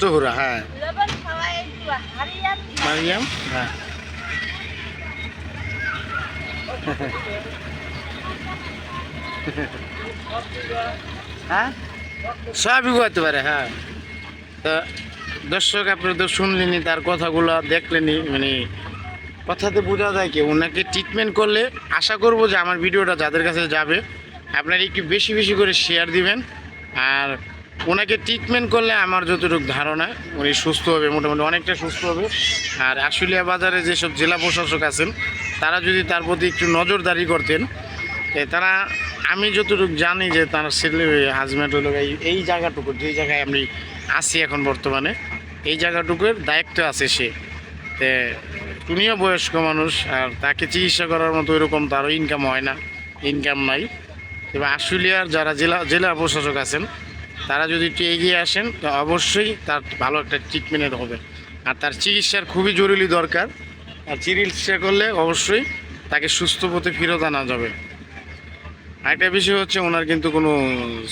জহুরা হ্যাঁ। মারিয়াম হ্যাঁ। হ্যাঁ? সবই হতে পারে হ্যাঁ। তো দর্শক আপনি তো শুনলেনি তার কথাগুলো দেখলেনি মানে কথাতে বোঝা যায় কি ওনাকে ট্রিটমেন্ট করলে আশা করব যে আমার ভিডিওটা যাদের কাছে যাবে আপনারা একটু বেশি বেশি করে শেয়ার দিবেন। আর ওনাকে ট্রিটমেন্ট করলে আমার যতটুকু ধারণা, উনি সুস্থ হবে, মোটামুটি অনেকটা সুস্থ হবে। আর আশুলিয়া বাজারে যেসব জেলা প্রশাসক আছেন, তারা যদি তার প্রতি একটু নজরদারি করতেন তারা, আমি যতটুকু জানি যে তার ছেলে হাজব্যান্ড হলো, এই এই জায়গাটুকু, যে জায়গায় আমি আছি এখন বর্তমানে, এই জায়গাটুকুর দায়িত্ব আছে সে। তে উনিও বয়স্ক মানুষ, আর তাকে চিকিৎসা করার মতো এরকম তারও ইনকাম হয় না ইনকাম নাই। এবার আশুলিয়ার যারা জেলা জেলা প্রশাসক আছেন তারা যদি একটু এগিয়ে আসেন তো অবশ্যই তার ভালো একটা ট্রিটমেন্টের হবে। আর তার চিকিৎসার খুবই জরুরি দরকার। আর চিকিৎসা করলে অবশ্যই তাকে সুস্থ পথে ফেরত আনা যাবে। আরেকটা বিষয় হচ্ছে ওনার কিন্তু কোনো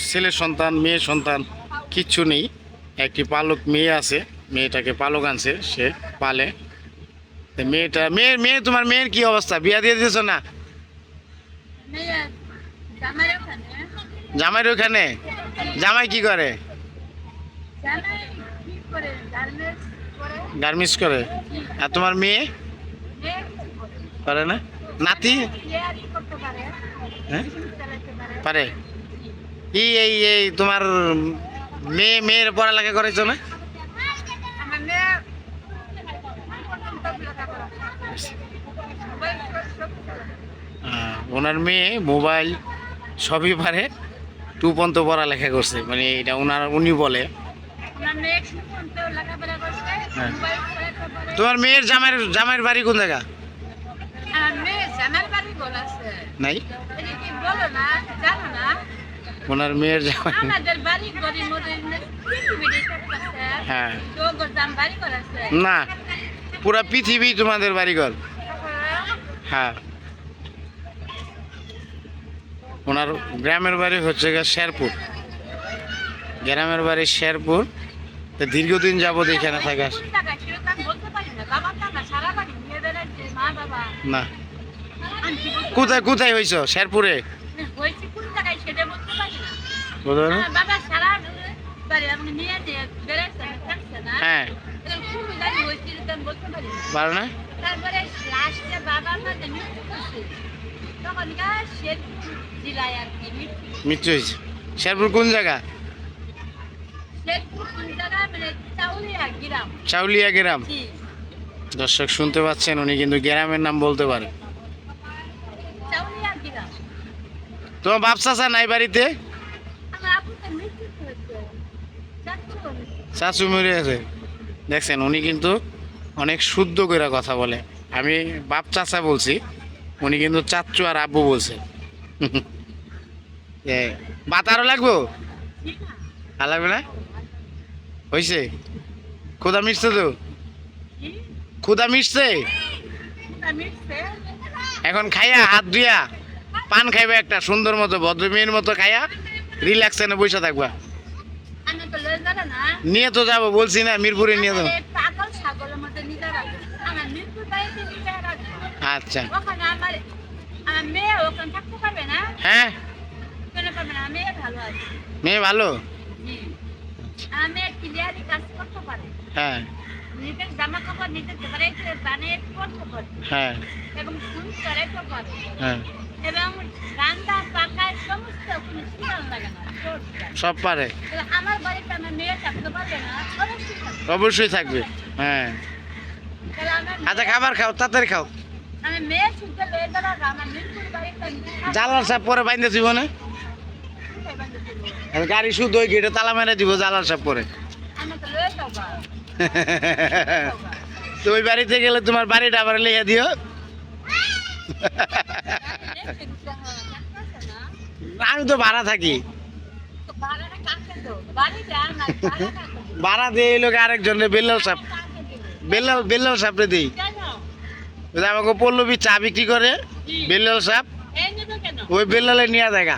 ছেলে সন্তান মেয়ে সন্তান কিচ্ছু নেই। একটি পালক মেয়ে আছে মেয়েটাকে পালক আনছে সে পালে। মেয়েটা মেয়ে মেয়ে তোমার মেয়ের কি অবস্থা? বিয়া দিয়ে দিয়েছ না? মেয়ে জামাই জামাইয়ের ওখানে? জামাই কি করে? কি করে? গার্মেন্টস করে? আর তোমার মেয়ে? করে। না? নাতি? পারে। হ্যাঁ? পারে। পারে? এই এই এই তোমার মেয়ে মেয়ের পড়ালেখা করেছ না? ওনার মেয়ে মোবাইল সবই পারে। পর্যন্ত পড়ালেখা করছে মানে এটা ওনার উনি বলে। হ্যাঁ। তোমার মেয়ের জামাইয়ের জামাইয়ের বাড়ি কোন জায়গা? নাই? ওনার মেয়ের জামাই। হ্যাঁ। না পুরা পৃথিবী তোমাদের বাড়িঘর। হ্যাঁ। ওনার গ্রামের বাড়ি হচ্ছে গিয়ে শেরপুর। গ্রামের বাড়ি শেরপুর। তো দীর্ঘদিন যাবত এখানে থাকে না। কোথায় কোথায় হয়েছ শেরপুরে হ্যাঁ। পারি না। তারপরে লাস্টে মৃত্যু করছে। মৃত্যু হয়েছে। শেরপুর কোন জায়গা? চাউলিয়া গ্রাম। দর্শক শুনতে পাচ্ছেন উনি কিন্তু গ্রামের নাম বলতে পারে। তোমার বাপ চাচা নাই বাড়িতে? শাশু মরে আছে। দেখছেন উনি কিন্তু অনেক শুদ্ধ করে কথা বলে। আমি বাপ চাচা বলছি। উনি কিন্তু চাচ্চু আর আব্বু বলছে। এ, ভাত আরও লাগবো? আর লাগবে না? হয়েছে ক্ষুদা মিটছে তো? ক্ষুদা মিটছে? এখন খাইয়া হাত ধুইয়া পান খাইবে একটা সুন্দর মতো ভদ্র মেয়ের মতো খাইয়া রিল্যাক্সে বসে থাকবা। নিয়ে তো যাব বলছি না মিরপুরে নিয়ে যাব আমার এই পাগল ছাগলের মধ্যে নিতে রাখবে আমার মৃত্যু বাড়িতে নিতে রাখবে আচ্ছা। ওখানে আমার আমার মেয়ে ওখানে থাকতে পারবে না? হ্যাঁ। কেন পারবে না? মেয়ে ভালো আছে। মেয়ে ভালো? কাজ করতে পারে। হ্যাঁ। নিজের জামা কাপড় নিজে ধরে বানিয়ে করতে পারে। হ্যাঁ। এবং ফুল চড়াইতে পারে। হ্যাঁ। এবং রান্না সমস্ত শিকার লাগে না। সব পারে। আমার বাড়িতে আমার মেয়ে থাকতে পারবে না? অবশ্যই থাকবে। হ্যাঁ। আচ্ছা খাবার খাও তাড়াতাড়ি খাও। জালার সাপ পরে বাইন্দে দিব না? আর গাড়ি শুধু ওই গেটে তালা মেরে দিব জালার সাপ পরে। তো ওই বাড়িতে গেলে তোমার বাড়িটা আবার লিখে দিও। আমি তো ভাড়া থাকি। ভাড়া দিয়ে এই লোক আরেকজনের বেল্লাল দেবো? বেল্লাল বেল্লাল সাপরে দিই? আমাকে পল্লবী চা বিক্রি করে বেল্লাল সাপ? ওই বেল্লালে নিয়ে দেখা?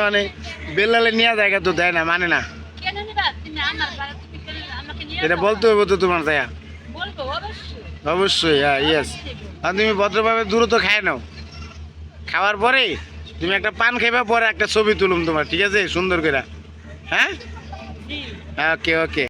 মানে বেলালে নিয়ে জায়গা তো দেয় না মানে না। এটা বলতে হবে তো তোমার বলব অবশ্যই। হ্যাঁ ইয়েস আর তুমি ভদ্রভাবে দ্রুত খায় নাও। খাওয়ার পরে তুমি একটা পান খাইবা পরে একটা ছবি তুলুম তোমার ঠিক আছে? সুন্দর করে। হ্যাঁ? Okay okay